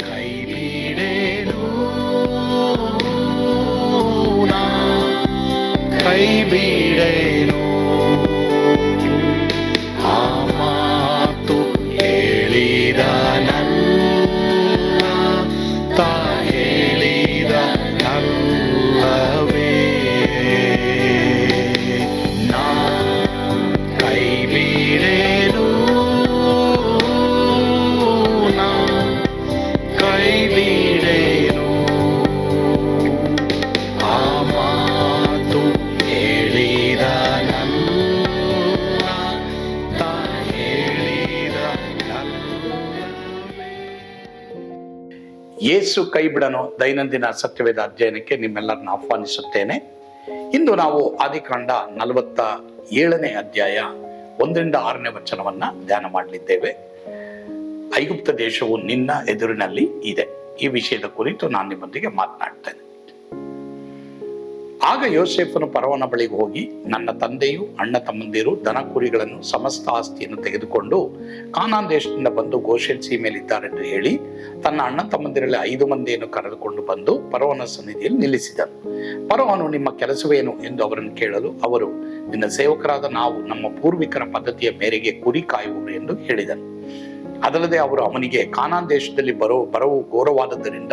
ಕೈ ಬಿಡೇನು ಯೇಸು ಕೈ ಬಿಡನು ದೈನಂದಿನ ಸತ್ಯವೇದ ಅಧ್ಯಯನಕ್ಕೆ ನಿಮ್ಮೆಲ್ಲರನ್ನ ಆಹ್ವಾನಿಸುತ್ತೇನೆ. ಇಂದು ನಾವು ಆದಿಕಾಂಡ ನಲವತ್ತ ಏಳನೇ ಅಧ್ಯಾಯ ಒಂದರಿಂದ ಆರನೇ ವಚನವನ್ನ ಧ್ಯಾನ ಮಾಡಲಿದ್ದೇವೆ. ಐಗುಪ್ತ ದೇಶವು ನಿನ್ನ ಎದುರಿನಲ್ಲಿ ಇದೆ. ಈ ವಿಷಯದ ಕುರಿತು ನಾನು ನಿಮ್ಮೊಂದಿಗೆ ಮಾತನಾಡ್ತೇನೆ. ಆಗ ಯೋಸೇಫನು ಪರವನ ಬಳಿಗೆ ಹೋಗಿ ನನ್ನ ತಂದೆಯು, ಅಣ್ಣ ತಮ್ಮಂದಿರು ದನ ಕುರಿಗಳನ್ನು ಸಮಸ್ತ ಆಸ್ತಿಯನ್ನು ತೆಗೆದುಕೊಂಡು ಕಾನಾನ್ ದೇಶದಿಂದ ಬಂದು ಗೋಷೆನ್ ಸೀಮೆಯಲ್ಲಿದ್ದಾರೆಂದು ಹೇಳಿ ತನ್ನ ಅಣ್ಣ ತಮ್ಮಂದಿರಲ್ಲಿ ಐದು ಮಂದಿಯನ್ನು ಕರೆದುಕೊಂಡು ಬಂದು ಪರವನ ಸನ್ನಿಧಿಯಲ್ಲಿ ನಿಲ್ಲಿಸಿದನು ಪರವನು ನಿಮ್ಮ ಕೆಲಸವೇನು? ಎಂದು ಅವರನ್ನು ಕೇಳಲು ಅವರು, ನಿನ್ನ ಸೇವಕರಾದ ನಾವು ನಮ್ಮ ಪೂರ್ವಿಕರ ಪದ್ಧತಿಯ ಮೇರೆಗೆ ಕುರಿ ಕಾಯುವರು ಎಂದು ಹೇಳಿದನು ಅದಲ್ಲದೆ ಅವರು ಅವನಿಗೆ, ಕಾನಾನ್ ದೇಶದಲ್ಲಿ ಬರೋ, ಬರವು ಘೋರವಾದದ್ದರಿಂದ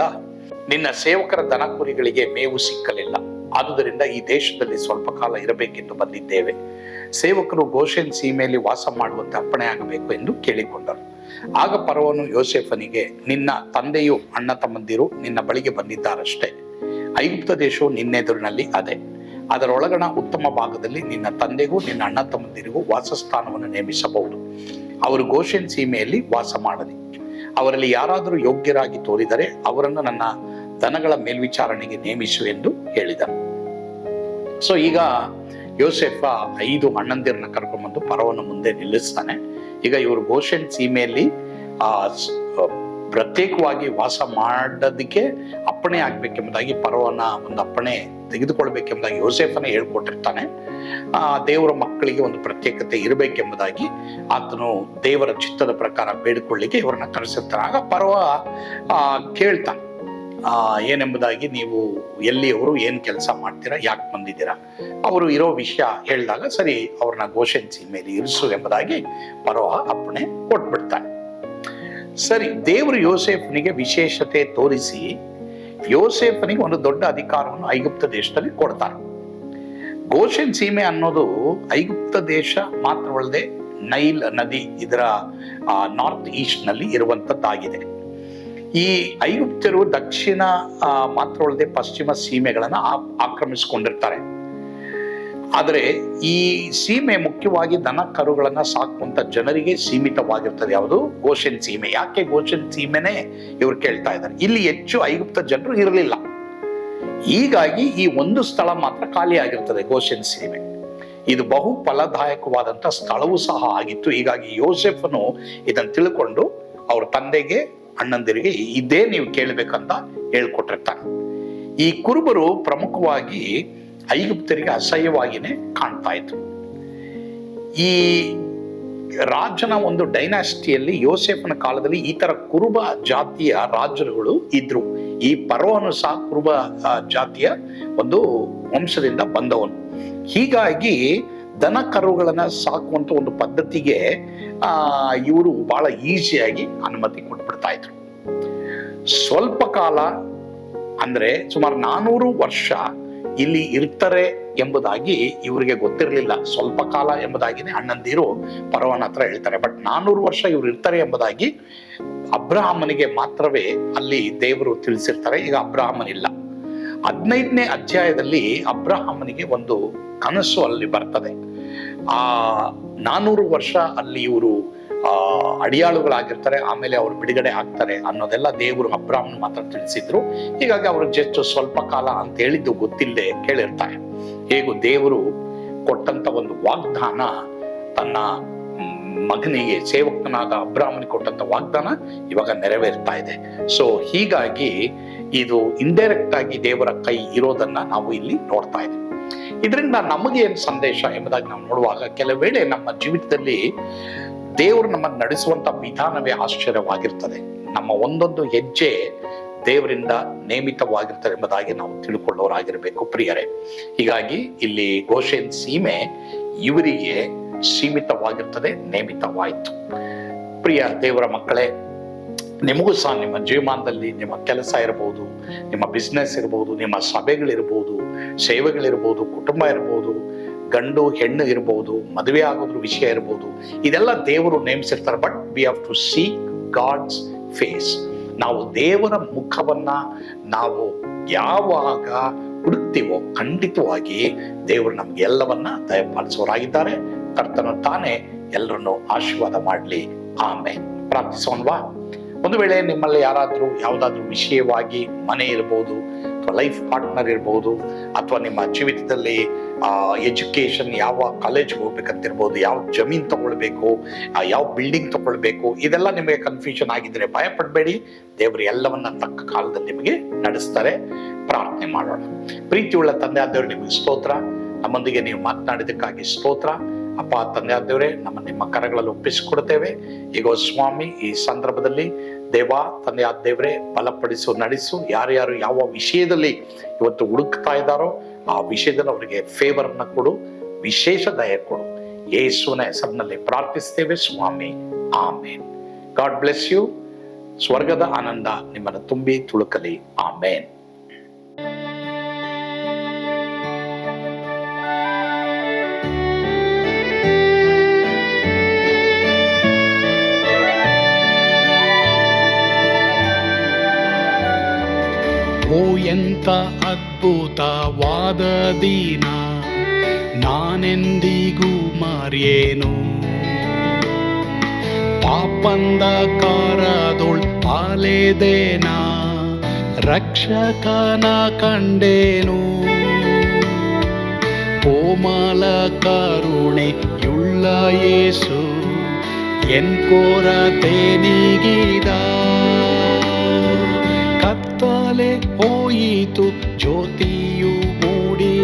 ನಿನ್ನ ಸೇವಕರ ದನ ಕುರಿಗಳಿಗೆ ಮೇವು ಸಿಕ್ಕಲಿಲ್ಲ. ಆದುದರಿಂದ ಈ ದೇಶದಲ್ಲಿ ಸ್ವಲ್ಪ ಕಾಲ ಇರಬೇಕೆಂದು ಬಂದಿದ್ದೇವೆ. ಸೇವಕರು ಗೋಷೆನ್ ಸೀಮೆಯಲ್ಲಿ ವಾಸ ಮಾಡುವಂತೆ ಅಪ್ಪಣೆಯಾಗಬೇಕು ಎಂದು ಕೇಳಿಕೊಂಡರು. ಆಗ ಪರವನು ಯೋಸೆಫನಿಗೆ, ನಿನ್ನ ತಂದೆಯು ಅಣ್ಣ ತಮ್ಮಂದಿರು ನಿನ್ನ ಬಳಿಗೆ ಬಂದಿದ್ದಾರಷ್ಟೇ. ಐಗುಪ್ತ ದೇಶವು ನಿನ್ನೆದುರಿನಲ್ಲಿ ಅದೇ. ಅದರೊಳಗಣ ಉತ್ತಮ ಭಾಗದಲ್ಲಿ ನಿನ್ನ ತಂದೆಗೂ ನಿನ್ನ ಅಣ್ಣ ತಮ್ಮಂದಿರಿಗೂ ವಾಸಸ್ಥಾನವನ್ನು ನೇಮಿಸಬಹುದು. ಅವರು ಗೋಷೆನ್ ಸೀಮೆಯಲ್ಲಿ ವಾಸ ಮಾಡಲಿ. ಅವರಲ್ಲಿ ಯಾರಾದರೂ ಯೋಗ್ಯರಾಗಿ ತೋರಿದರೆ ಅವರನ್ನು ನನ್ನ ದನಗಳ ಮೇಲ್ವಿಚಾರಣೆಗೆ ನೇಮಿಸು ಎಂದು ಹೇಳಿದ. ಸೊ ಈಗ ಯೋಸೆಫ ಐದು ಅಣ್ಣಂದಿರನ್ನ ಕರ್ಕೊಂಡ್ಬಂದು ಪರವನ್ನು ಮುಂದೆ ನಿಲ್ಲಿಸ್ತಾನೆ. ಈಗ ಇವರು ಗೋಷನ್ ಸೀಮೆಯಲ್ಲಿ ಆ ಪ್ರತ್ಯೇಕವಾಗಿ ವಾಸ ಮಾಡೋದಕ್ಕೆ ಅಪ್ಪಣೆ ಆಗ್ಬೇಕೆಂಬುದಾಗಿ ಪರವನ ಒಂದು ಅಪ್ಪಣೆ ತೆಗೆದುಕೊಳ್ಬೇಕೆಂಬುದಾಗಿ ಯೋಸೆಫನ ಹೇಳ್ಕೊಟ್ಟಿರ್ತಾನೆ. ಆ ದೇವರ ಮಕ್ಕಳಿಗೆ ಒಂದು ಪ್ರತ್ಯೇಕತೆ ಇರಬೇಕೆಂಬುದಾಗಿ ಆತನು ದೇವರ ಚಿತ್ತದ ಪ್ರಕಾರ ಬೇಡಿಕೊಳ್ಳಿಕ್ಕೆ ಇವರನ್ನ ಕರೆಸಿರ್ತಾನೆ. ಆಗ ಪರ್ವ ಆ, ಕೇಳ್ತಾನೆ. ಏನೆಂಬುದಾಗಿ ನೀವು ಎಲ್ಲಿಯವರು ಏನು ಕೆಲಸ ಮಾಡ್ತೀರಾ, ಯಾಕೆ ಬಂದಿದ್ದೀರಾ? ಅವರು ಇರೋ ವಿಷಯ ಹೇಳಿದಾಗ ಸರಿ, ಅವ್ರನ್ನ ಘೋಷಿಸಿ ಮೇಲೆ ಇರಿಸು ಎಂಬುದಾಗಿ ಪರೋಹ ಅಪ್ಪಣೆ ಕೊಟ್ಬಿಡ್ತಾನೆ ಸರಿ, ದೇವರು ಯೋಸೇಫನಿಗೆ ವಿಶೇಷತೆ ತೋರಿಸಿ, ಯೋಸೇಫನಿಗೆ ಒಂದು ದೊಡ್ಡ ಅಧಿಕಾರವನ್ನು ಐಗುಪ್ತ ದೇಶದಲ್ಲಿ ಕೊಡ್ತಾರೆ. ಗೋಷನ್ ಸೀಮೆ ಅನ್ನೋದು ಐಗುಪ್ತ ದೇಶ ಮಾತ್ರವಲ್ಲದೆ ನೈಲ್ ನದಿ ಇದರ ನಾರ್ತ್ ಈಸ್ಟ್ನಲ್ಲಿ ಇರುವಂತದ್ದಾಗಿದೆ. ಈ ಐಗುಪ್ತರು ದಕ್ಷಿಣ ಮಾತ್ರವಲ್ಲದೆ ಪಶ್ಚಿಮ ಸೀಮೆಗಳನ್ನು ಆಕ್ರಮಿಸಿಕೊಂಡಿರ್ತಾರೆ. ಆದರೆ ಈ ಸೀಮೆ ಮುಖ್ಯವಾಗಿ ದನ ಕರುಗಳನ್ನು ಸಾಕುವಂಥ ಜನರಿಗೆ ಸೀಮಿತವಾಗಿರ್ತದೆ. ಯಾವುದು? ಗೋಷನ್ ಸೀಮೆ. ಯಾಕೆ ಗೋಷನ್ ಸೀಮೆನೇ ಇವ್ರು ಕೇಳ್ತಾ ಇದ್ದಾರೆ? ಇಲ್ಲಿ ಹೆಚ್ಚು ಐಗುಪ್ತ ಜನರು ಇರಲಿಲ್ಲ. ಹೀಗಾಗಿ ಈ ಒಂದು ಸ್ಥಳ ಮಾತ್ರ ಖಾಲಿಯಾಗಿರ್ತದೆ ಗೋಷನ್ ಸೀಮೆ. ಇದು ಬಹು ಫಲದಾಯಕವಾದಂಥ ಸ್ಥಳವೂ ಸಹ ಆಗಿತ್ತು. ಹೀಗಾಗಿ ಯೋಸೆಫನು ಇದನ್ನು ತಿಳ್ಕೊಂಡು ಅವ್ರ ತಂದೆಗೆ ಅಣ್ಣಂದಿರಿಗೆ ಇದೇ ನೀವು ಕೇಳಬೇಕಂತ ಹೇಳ್ಕೊಟ್ಟಿರ್ತಾರೆ ಈ ಕುರುಬರು ಪ್ರಮುಖವಾಗಿ ಐಗುಪ್ತರಿಗೆ ಅಸಹ್ಯವಾಗಿನೇ ಕಾಣ್ತಾ ಇದ್ರು. ಈ ರಾಜನ ಒಂದು ಡೈನಾಸ್ಟಿಯಲ್ಲಿ ಯೋಸೆಫನ ಕಾಲದಲ್ಲಿ ಈ ತರ ಕುರುಬ ಜಾತಿಯ ರಾಜರುಗಳು ಇದ್ರು. ಈ ಪರ್ವನು ಸಹ ಕುರುಬ ಜಾತಿಯ ಒಂದು ವಂಶದಿಂದ ಬಂದವನು. ಹೀಗಾಗಿ ದನ ಕರುಗಳನ್ನ ಸಾಕುವಂತ ಒಂದು ಪದ್ಧತಿಗೆ, ಆ, ಇವರು ಬಹಳ ಈಸಿಯಾಗಿ ಅನುಮತಿ ಕೊಟ್ಬಿಡ್ತಾ ಇದ್ರು. ಸ್ವಲ್ಪ ಕಾಲ ಅಂದ್ರೆ ಸುಮಾರು ನಾನೂರು ವರ್ಷ ಇಲ್ಲಿ ಇರ್ತಾರೆ ಎಂಬುದಾಗಿ ಇವರಿಗೆ ಗೊತ್ತಿರಲಿಲ್ಲ. ಸ್ವಲ್ಪ ಕಾಲ ಎಂಬುದಾಗಿನೇ ಅಣ್ಣಂದಿರು ಪರವನ ಹತ್ರ ಹೇಳ್ತಾರೆ. ಬಟ್ ನಾನೂರು ವರ್ಷ ಇವರು ಇರ್ತಾರೆ ಎಂಬುದಾಗಿ ಅಬ್ರಹಾಮನಿಗೆ ಮಾತ್ರವೇ ಅಲ್ಲಿ ದೇವರು ತಿಳಿಸಿರ್ತಾರೆ. ಈಗ ಅಬ್ರಹಾಮನ್ ಇಲ್ಲ ಹದಿನೈದನೇ ಅಧ್ಯಾಯದಲ್ಲಿ ಅಬ್ರಹಾಮನಿಗೆ ಒಂದು ಕನಸು ಅಲ್ಲಿ ಬರ್ತದೆ. ಆ ನಾನೂರು ವರ್ಷ ಅಲ್ಲಿ ಇವರು, ಆ, ಅಡಿಯಾಳುಗಳಾಗಿರ್ತಾರೆ, ಆಮೇಲೆ ಅವರು ಬಿಡುಗಡೆ ಆಗ್ತಾರೆ ಅನ್ನೋದೆಲ್ಲ ದೇವರು ಅಬ್ರಾಹ್ಮನ್ ಮಾತ್ರ ತಿಳಿಸಿದ್ರು. ಹೀಗಾಗಿ ಅವರು ಜಸ್ಟ್ ಸ್ವಲ್ಪ ಕಾಲ ಅಂತ ಹೇಳಿದ್ದು ಗೊತ್ತಿಲ್ಲದೆ ಕೇಳಿರ್ತಾರೆ. ಹೇಗೂ ದೇವರು ಕೊಟ್ಟಂತ ಒಂದು ವಾಗ್ದಾನ ತನ್ನ ಮಗನಿಗೆ, ಸೇವಕನಾದ ಅಬ್ರಾಹ್ಮನಿಗೆ ಕೊಟ್ಟಂತ ವಾಗ್ದಾನ ಇವಾಗ ನೆರವೇರ್ತಾ ಇದೆ. ಸೊ ಹೀಗಾಗಿ ಇದು ಇಂಡೈರೆಕ್ಟ್ ಆಗಿ ದೇವರ ಕೈ ಇರೋದನ್ನ ನಾವು ಇಲ್ಲಿ ನೋಡ್ತಾ ಇದ್ದೀವಿ. ಇದರಿಂದ ನಮಗೆ ಏನು ಸಂದೇಶ ಎಂಬುದಾಗಿ ನಾವು ನೋಡುವಾಗ ಕೆಲವು ವೇಳೆ ನಮ್ಮ ಜೀವಿತದಲ್ಲಿ ದೇವರು ನಮ್ಮನ್ನು ನಡೆಸುವಂತ ವಿಧಾನವೇ ಆಶ್ಚರ್ಯವಾಗಿರ್ತದೆ. ನಮ್ಮ ಒಂದೊಂದು ಹೆಜ್ಜೆ ದೇವರಿಂದ ನೇಮಿತವಾಗಿರ್ತಾರೆ ಎಂಬುದಾಗಿ ನಾವು ತಿಳ್ಕೊಳ್ಳೋರಾಗಿರಬೇಕು ಪ್ರಿಯರೇ. ಹೀಗಾಗಿ ಇಲ್ಲಿ ಗೋಷೇನ್ ಸೀಮೆ ಇವರಿಗೆ ಸೀಮಿತವಾಗಿರ್ತದೆ, ನೇಮಿತವಾಯಿತು. ಪ್ರಿಯ ದೇವರ ಮಕ್ಕಳೇ ನಿಮಗೂ ಸಹ ನಿಮ್ಮ ಜೀವಮಾನದಲ್ಲಿ ನಿಮ್ಮ ಕೆಲಸ ಇರ್ಬೋದು, ನಿಮ್ಮ ಬಿಸ್ನೆಸ್ ಇರ್ಬೋದು, ನಿಮ್ಮ ಸಭೆಗಳಿರ್ಬೋದು, ಸೇವೆಗಳಿರ್ಬೋದು, ಕುಟುಂಬ ಇರ್ಬೋದು, ಗಂಡು, ಹೆಣ್ಣು ಇರ್ಬೋದು, ಮದುವೆ ಆಗೋದ್ರ ವಿಷಯ ಇರ್ಬೋದು, ಇದೆಲ್ಲ ದೇವರು ನೇಮಿಸಿರ್ತಾರೆ. But we have to seek God's face ನಾವು ದೇವರ ಮುಖವನ್ನ ನಾವು ಯಾವಾಗ ಹುಡುಕ್ತೀವೋ ಖಂಡಿತವಾಗಿ ದೇವರು ನಮ್ಗೆ ಎಲ್ಲವನ್ನ ದಯಪಾಲಿಸೋರಾಗಿದ್ದಾರೆ ಕರ್ತನ ತಾನೇ ಎಲ್ಲರನ್ನು ಆಶೀರ್ವಾದ ಮಾಡಲಿ. ಆಮೇಲೆ ಪ್ರಾರ್ಥಿಸೋಣವಾ? ಒಂದು ವೇಳೆ ನಿಮ್ಮಲ್ಲಿ ಯಾರಾದರೂ ಯಾವುದಾದ್ರೂ ವಿಷಯವಾಗಿ ಮನೆ ಇರ್ಬೋದು ಅಥವಾ ಲೈಫ್ ಪಾರ್ಟ್ನರ್ ಇರ್ಬೋದು ಅಥವಾ ನಿಮ್ಮ ಜೀವಿತದಲ್ಲಿ ಎಜುಕೇಶನ್ ಯಾವ ಕಾಲೇಜ್ ಹೋಗ್ಬೇಕಂತಿರ್ಬೋದು, ಯಾವ ಜಮೀನ್ ತಗೊಳ್ಬೇಕು ಯಾವ ಬಿಲ್ಡಿಂಗ್ ತಗೊಳ್ಬೇಕು, ಇದೆಲ್ಲ ನಿಮಗೆ ಕನ್ಫ್ಯೂಷನ್ ಆಗಿದ್ರೆ ಭಯ ಪಡಬೇಡಿ ದೇವರು ಎಲ್ಲವನ್ನ ತಕ್ಕ ಕಾಲದಲ್ಲಿ ನಿಮಗೆ ನಡೆಸ್ತಾರೆ. ಪ್ರಾರ್ಥನೆ ಮಾಡೋಣ. ಪ್ರೀತಿಯುಳ್ಳ ತಂದೆ ಆದವರು, ನಿಮಗೆ ಸ್ತೋತ್ರ. ನಮ್ಮೊಂದಿಗೆ ನೀವು ಮಾತನಾಡಿದ್ದಕ್ಕಾಗಿ ಸ್ತೋತ್ರ. ಅಪ್ಪ, ತಂದೆ ಆದವರೇ, ನಮ್ಮ ನಿಮ್ಮ ಕರಗಳಲ್ಲಿ ಒಪ್ಪಿಸಿಕೊಡ್ತೇವೆ ಈಗ ಸ್ವಾಮಿ, ಈ ಸಂದರ್ಭದಲ್ಲಿ ದೇವ ತಂದೆ ಆ ದೇವರೇ, ಬಲಪಡಿಸು, ನಡೆಸು. ಯಾರ್ಯಾರು ಯಾವ ವಿಷಯದಲ್ಲಿ ಇವತ್ತು ಹುಡುಕ್ತಾ ಇದ್ದಾರೋ, ಆ ವಿಷಯದಲ್ಲಿ ಅವರಿಗೆ ಫೇವರ್ ಅನ್ನ ಕೊಡು, ವಿಶೇಷ ದಯ ಕೊಡು. ಯೇಸುವಿನ ಹೆಸರಿನಲ್ಲಿ ಪ್ರಾರ್ಥಿಸ್ತೇವೆ, ಸ್ವಾಮಿ. ಆಮೇನ್. ಗಾಡ್ ಬ್ಲೆಸ್ ಯು ಸ್ವರ್ಗದ ಆನಂದ ನಿಮ್ಮನ್ನು ತುಂಬಿ ತುಳುಕಲಿ. ಆಮೇನ್. ಅದ್ಭುತವಾದ ದಿನ ನಾನೆಂದಿಗೂ ಮರೆಯೇನು? ಪಾಪಂದ ಕಾರದೊಳ್ ಪಾಲೇದೇನ, ರಕ್ಷಕನ ಕಂಡೇನು? ಕೋಮಲ ಯೇಸು ಎನ್ ಕೊರತೆ ನೀಗಿದ? ಕತ್ತಲೆ ಹೋಯಿತು ಜ್ಯೋತಿಯು